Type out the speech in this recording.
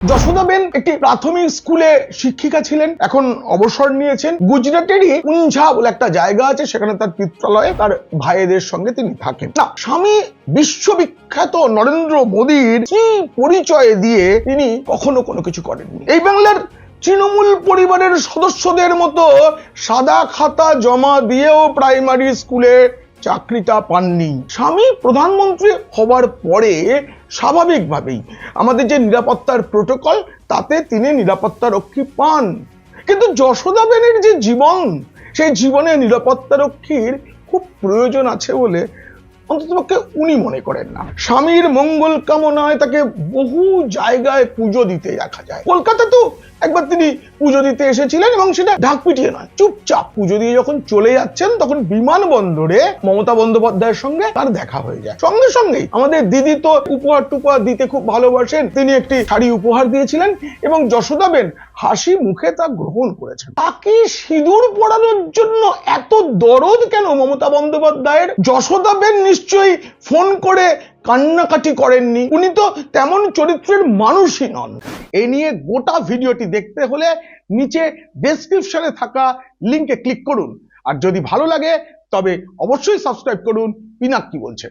যশোদাবেন একটি প্রাথমিক স্কুলে শিক্ষিকা ছিলেন, এখন অবসর নিয়েছেন। গুজরাটেরই উঞ্ঝা বলে একটা জায়গা আছে, সেখানে তার পিত্রালয়ে তার ভাইয়েদের সঙ্গে তিনি থাকেন। না, স্বামী বিশ্ববিখ্যাত নরেন্দ্র মোদীর কি পরিচয় দিয়ে তিনি কখনো কোনো কিছু করেননি? এই বাংলার তৃণমূল পরিবারের সদস্যদের মতো সাদা খাতা জমা দিয়েও প্রাইমারি স্কুলে চাকরিটা পাননি। স্বামী প্রধানমন্ত্রী হবার পরে স্বাভাবিকভাবেই আমাদের যে নিরাপত্তার প্রোটোকল তাতে তিনি নিরাপত্তা রক্ষী পান। কিন্তু যশোদা বেনের যে জীবন, সেই জীবনে নিরাপত্তা রক্ষীর খুব প্রয়োজন আছে বলে অন্ততপক্ষে উনি মনে করেন না। স্বামীর মঙ্গল কামনায় তাকে বহু জায়গায় পুজো দিতে দেখা যায়। কলকাতা তো একবার তিনি পুজো দিতে এসেছিলেন এবং সেটা ঢাক পিটিয়ে নয়, চুপচাপ পুজো দিয়ে যখন চলে যাচ্ছেন, তখন বিমানবন্দরে মমতা বন্দ্যোপাধ্যায়ের সঙ্গে তার দেখা হয়ে যায়। সঙ্গে সঙ্গেই আমাদের দিদি তো উপহার টুপহার দিতে খুব ভালোবাসেন। তিনি একটি শাড়ি উপহার দিয়েছিলেন এবং যশোদাবেন হাসি মুখে তা গ্রহণ করেছেন। তাকে সিঁদুর পরানোর জন্য এত দরদ কেন মমতা বন্দ্যোপাধ্যায়ের? যশোদাবেন নিশ্চয়ই ফোন করে কান্নাকাটি করেননি। উনি তো তেমন চরিত্রের মানুষই নন। এ নিয়ে গোটা ভিডিওটি দেখতে হলে নিচে ডেসক্রিপশনে থাকা লিঙ্কে ক্লিক করুন। আর যদি ভালো লাগে, তবে অবশ্যই সাবস্ক্রাইব করুন। পিনাক কি বলছে।